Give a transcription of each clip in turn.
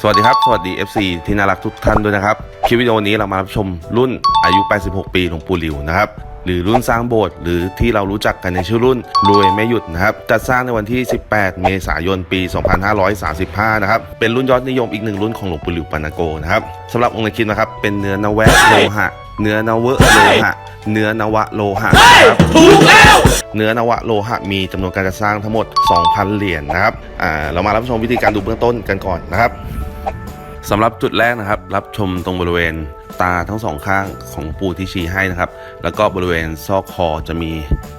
สวัสดีครับ สวัสดี FC ที่น่ารักทุกท่านด้วยนะครับ คลิปวิดีโอนี้เรามารับชมรุ่นอายุ 86 ปีหลวงปู่หลิวนะครับหรือรุ่นสร้างโบสถ์หรือที่เรารู้จักกันในชื่อรุ่นรวยไม่หยุดนะครับจัดสร้างในวันที่ 18 เมษายน ปี 2535 นะครับ เป็นรุ่นยอดนิยมอีกหนึ่งรุ่นของหลวงปู่หลิวปานาโกนะครับสำหรับองค์ในคลิปนะครับ เป็นเนื้อนแวะโลหะ เนื้อนเวะโลหะ เนื้อนวะโลหะนะครับถูกแล้วเนื้อนวะโลหะมีจำนวนการจัดสร้างทั้งหมด 2,000 เหรียญนะครับอ่าเรามารับชมวิธีการดูเบื้องต้นกันก่อนนะครับ สำหรับจุดแรกนะครับ รับชมตรงบริเวณตาทั้งสองข้างของปูที่ชี้ให้นะครับ แล้วก็บริเวณซอกคอจะมี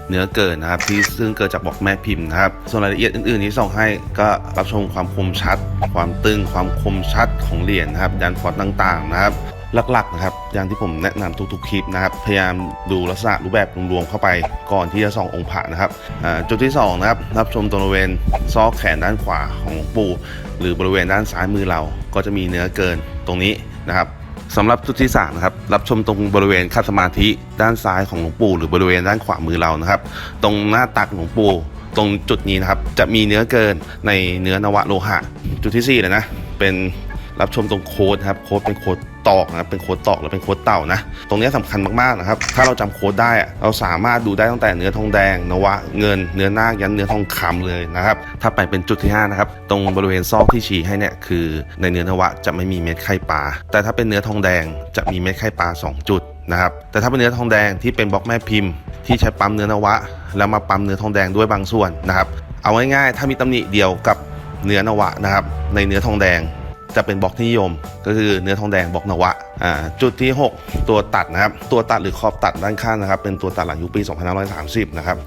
เนื้อเกินนะครับ ที่ซึ่งเกิดจากบอกแม่พิมพ์นะครับ ส่วนรายละเอียดอื่นๆที่ส่องให้ก็รับชมความคมชัด ความตึงความคมชัดของเหรียญนะครับ ยันฟอนต์ต่างๆนะครับ หลักๆนะครับอย่างที่ผมแนะนำทุกๆคลิปนะครับพยายามดูลักษณะรูปแบบรวมๆเข้าไปก่อนที่จะส่ององค์พระนะครับจุดที่สองนะครับรับชมตรงบริเวณซอกแขนด้านขวาของปู่หรือบริเวณด้านซ้ายมือเรา ก็จะมีเนื้อเกินตรงนี้นะครับสำหรับจุดที่สามนะครับรับชมตรงบริเวณคัสมาธิด้านซ้ายของหลวงปู่หรือบริเวณด้านขวามือเรานะครับ ตรงหน้าตักหลวงปู่ตรงจุดนี้นะครับจะมีเนื้อเกินในเนื้อนวะโลหะ จุดที่สี่เลยนะเป็น รับชมตรงโค้ดครับโค้ดเป็นโค้ดตอกนะครับเป็นโค้ดตอกหรือเป็นโค้ดเต่านะ ตรงนี้สำคัญมากๆนะครับ ถ้าเราจำโค้ดได้เราสามารถดูได้ตั้งแต่เนื้อทองแดงนวะเงินเนื้อนาคยันเนื้อทองคำเลยนะครับ ถ้าไปเป็นจุดที่ห้านะครับตรงบริเวณซอกที่ชี้ให้เนี่ยคือ ในเนื้อนวะจะไม่มีเม็ดไข่ปลาแต่ถ้าเป็นเนื้อทองแดงจะมีเม็ดไข่ปลาสองจุดนะครับแต่ถ้าเป็นเนื้อทองแดงที่เป็นบล็อกแม่พิมพ์ ที่ใช้ปั๊มเนื้อนวะ แล้วมาปั๊มเนื้อทองแดงด้วยบางส่วนนะครับเอาง่ายๆถ้ามีตำหนิเดียวกับเนื้อนวะนะครับในเนื้อทองแดง จะเป็นบล็อกที่นิยม ก็คือเนื้อทองแดงบล็อกนวะอ่าจุดที่ 6 ตัวตัดนะครับ ตัวตัดหรือขอบตัดด้านข้างนะครับ เป็นตัวตัดหลังยุคปี 2530 นะครับ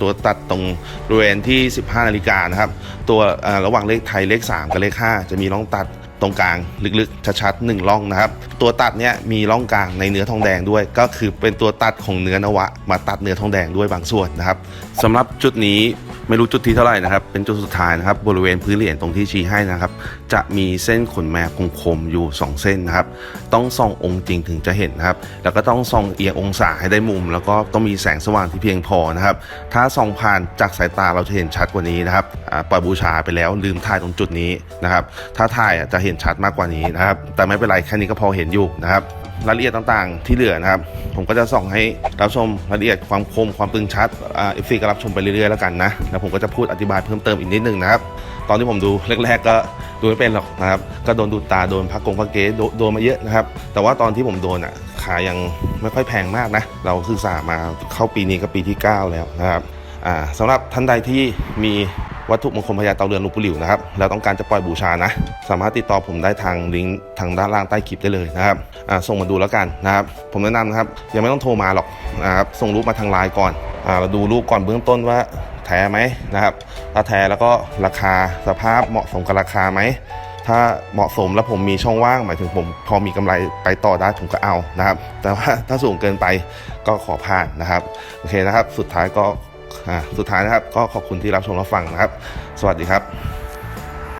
ตัวตัดตรงบริเวณที่ 15 นาฬิกานะครับ ตัวอ่าระหว่างเลขไทยเลข 3 กับเลข 5 จะมีร่องตัด ตรงกลางลึกๆชัดๆ1ร่องนะครับ ตัวตัดเนี้ยมีร่องกลางในเนื้อทองแดงด้วย ก็คือเป็นตัวตัดของเนื้อนวะ มาตัดเนื้อทองแดงด้วยบางส่วนนะครับสำหรับจุดนี้ไม่รู้จุดที่เท่าไหร่นะครับ เป็นจุดสุดท้ายนะครับ บริเวณพื้นเหรียญตรงที่ชี้ให้นะครับ จะมีเส้นขนแมวคมๆอยู่ 2 เส้นนะครับ ต้องส่ององค์จริงถึงจะเห็นนะครับ แล้วก็ต้องส่องเอียงองศาให้ได้มุม แล้วก็ต้องมีแสงสว่างที่เพียงพอนะครับ ถ้าส่องผ่านจากสายตาเราจะเห็นชัดกว่านี้นะครับปล่อยบูชาไปแล้วลืมถ่ายตรงจุดนี้นะครับ ถ้าถ่ายจะเห็นชัดมากกว่านี้นะครับ แต่ไม่เป็นไรแค่นี้ก็พอเห็นอยู่นะครับรายละเอียดต่างๆ ที่เหลือนะครับ ผมก็จะส่องให้รับชมรายละเอียดความคมความตึงชัดอ่าเอฟซีก็รับชมไปเรื่อยๆแล้วกันนะแล้วผมก็จะพูดอธิบายเพิ่มเติมอีกนิดนึงนะครับ ตอนที่ผมดูแรกๆก็ดูไม่เป็นหรอกนะครับ ก็โดนดูดตาโดนพักกงพักเกโดโดนมาเยอะนะครับ แต่ว่าตอนที่ผมโดนอะขายังไม่ค่อยแพงมากนะ เราศึกษามาเข้าปีนี้ก็ปีที่ 9 แล้วนะครับอ่าสำหรับท่านใดที่มี วัตถุมงคลพญาเตาเรือนลูกปุหลิวนะครับแล้วต้องการจะปล่อยบูชานะ สามารถติดต่อผมได้ทางลิงก์ทางด้านล่างใต้คลิปได้เลยนะครับส่งมาดูแล้วกันนะครับ ผมแนะนำนะครับยังไม่ต้องโทรมาหรอกนะครับส่งรูปมาทางไลน์ก่อนเราดูรูปก่อนเบื้องต้นว่าแท้ไหมนะครับถ้าแท้แล้วก็ราคาสภาพเหมาะสมกับราคาไหมถ้าเหมาะสมแล้วผมมีช่องว่างหมายถึงผมพอมีกำไรไปต่อได้ผมก็เอานะครับ แต่ว่าถ้าสูงเกินไปก็ขอผ่านนะครับ โอเคนะครับ สุดท้ายก็ สุดท้ายนะครับ ก็ขอบคุณที่รับชมรับฟังนะครับ สวัสดีครับ